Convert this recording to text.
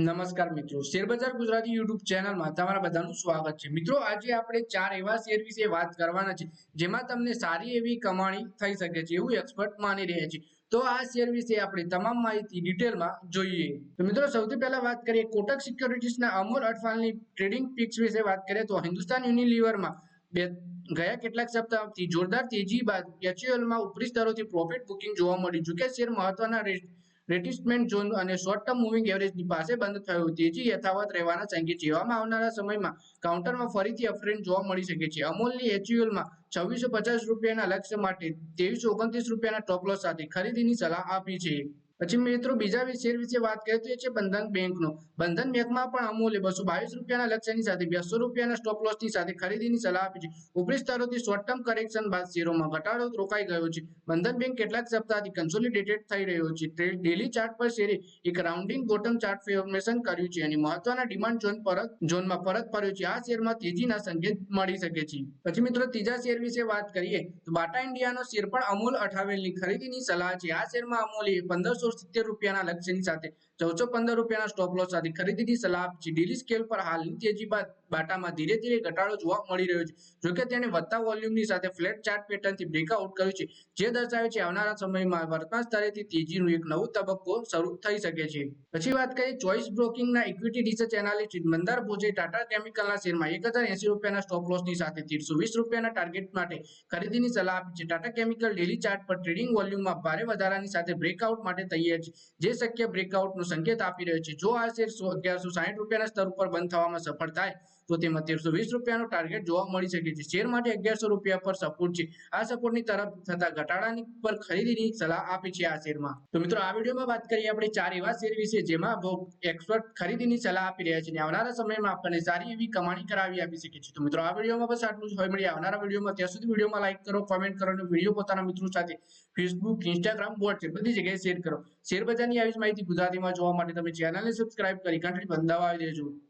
નમસ્કાર મિત્રો. શેરબજાર ગુજરાતી યુટ્યુબ ચેનલમાં તમારા બધાનું સ્વાગત છે. મિત્રો, આજે આપણે ચાર એવા શેર વિશે વાત કરવાના છે, જેમાં તમને સારી એવી કમાણી થઈ શકે છે, એવું એક્સપર્ટ માની રહ્યા છે. તો આ શેર વિશે આપણે તમામ માહિતી ડિટેલમાં જોઈએ. તો મિત્રો, સૌથી પહેલા વાત કરીએ કોટક સિક્યોરિટીઝના અમોલ અઠવાલની ટ્રેડિંગ પિક્સ વિશે વાત કરીએ તો હિન્દુસ્તાન યુનિલિવરમાં બે, ગયા કેટલાક સપ્તાહથી જોરદાર તેજી બાદ એચયુએલમાં ઉપરી સ્તરોથી પ્રોફિટ બુકિંગ જોવા મળ્યું. કે શેર મહત્વના રેટિસમેન્ટ ઝોન અને શોર્ટ ટર્મ મૂવિંગ એવરેજની પાસે બંધ થયું તેજી યથાવત રહેવાના સંકેત છે આવનારા સમયમાં કાઉન્ટરમાં ફરીથી અપટ્રેન્ડ જોવા મળી શકે છે. અમૂલની એચયુએલમાં છવ્વીસો પચાસ રૂપિયાના લક્ષ્ય માટે ત્રેવીસો ઓગણત્રીસ રૂપિયાના ટોપ સાથે ખરીદીની સલાહ આપી છે. પછી મિત્રો બીજા શેર વિશે વાત કરીએ છે બંધન બેંકનો. બંધન બેંકમાં પણ અમૂલ્ય બસો બાવીસ રૂપિયાના લક્ષ્યની સાથે, બસો રૂપિયાના સ્ટોપ લોસની સાથે ખરીદીની સલાહ આપી છે. ઉપરી સ્તરોથી શોર્ટ ટર્મ કરેક્શન બાદ શેરોમાં ઘટાડો રોકાઈ ગયો છે. બંધન બેંક કેટલાક સપ્તાહથી કન્સોલિડેટેડ થઈ રહ્યો છે. ડેલી ચાર્ટ પર શેરે એક રાઉન્ડિંગ બોટમ ચાર્ટ ફોર્મેશન કર્યું છે અને મહત્વના ડિમાન્ડ ઝોન પરત, ઝોનમાં પરત પડ્યો છે. આ શેરમાં તેજીના સંકેત મળી શકે છે. પછી મિત્રો ત્રીજા શેર વિશે વાત કરીએ તો બાટા ઇન્ડિયાનો શેર પણ અમૂલ અઠાવેલની ખરીદીની સલાહ છે. આ શેરમાં અમૂલે પંદરસો સિત્તેર રૂપિયાના લક્ષ્યની સાથે ચૌદસો પંદર રૂપિયાના સ્ટોપ લોસ સાથે ખરીદીની સલાહ આપી ડેલી સ્કેલ પર હાલની તેજી બાદ બાટામાં ધીરે ધીરે ઘટાડો જોવા મળી રહ્યો છે. જોકે તેણે વધતા વોલ્યુમની સાથે ફ્લેટ ચાર્ટ પેટર્નથી બ્રેકઆઉટ કર્યું છે, જે દર્શાવે છે આવનારા સમયમાં વર્તમાન સ્તરેથી તેજીનું એક નવું તબક્કો શરૂ થઈ શકે છે. પછી વાત કરીએ choice બ્રોકિંગના equity research analyst Mandar Bhoje Tata કેમિકલના શેરમાં એક હજાર એસી રૂપિયાના સ્ટોપ લોસની સાથે ત્રીસો વીસ રૂપિયાના ટાર્ગેટ માટે ખરીદીની સલાહ આપી છે. ટાટા કેમિકલ ડેલી ચાર્ટ પર ટ્રેડિંગ વોલ્યુમમાં ભારે વધારાની સાથે બ્રેકઆઉટ માટે તૈયાર છે જે શક્ય બ્રેકઆઉટનો સંકેત આપી રહ્યો છે. જો આ શેર અગિયારસો સાહીઠ રૂપિયાના સ્તર ઉપર બંધ થવામાં સફળ થાય, તો તેમાં તેરસો વીસ રૂપિયાનો ટાર્ગેટ જોવા મળી શકે છે. શેર માટે અગિયારસો રૂપિયા પર સપોર્ટ છે. આ સપોર્ટની તરફ થતા ઘટાડાની પર ખરીદીની સલાહ આપી છે આ શેરમાં. તો મિત્રો, આ વિડીયોમાં વાત કરીએ આપણે ચાર એવા શેર વિશે જેમાં એક્સપર્ટ ખરીદીની સલાહ આપી રહ્યા છે. અને આવનારા સમયમાં આપણને સારી એવી કમાણી કરાવી આપી શકે છે. તો મિત્રો, આ વિડીયોમાં બસ આટલું જ. હોય મળી આવનારા વિડીયોમાં. ત્યાં સુધી વિડીયોમાં લાઈક કરો કોમેન્ટ કરો અને વીડિયો પોતાના મિત્રો સાથે ફેસબુક ઇન્સ્ટાગ્રામ વોટ્સએપ બધી જગ્યાએ શેર કરો. શેર બજારની આવી જ માહિતી ગુજરાતીમાં જોવા માટે તમે ચેનલને સબસ્ક્રાઇબ કરી ઘંટડી બંધાવા દેજો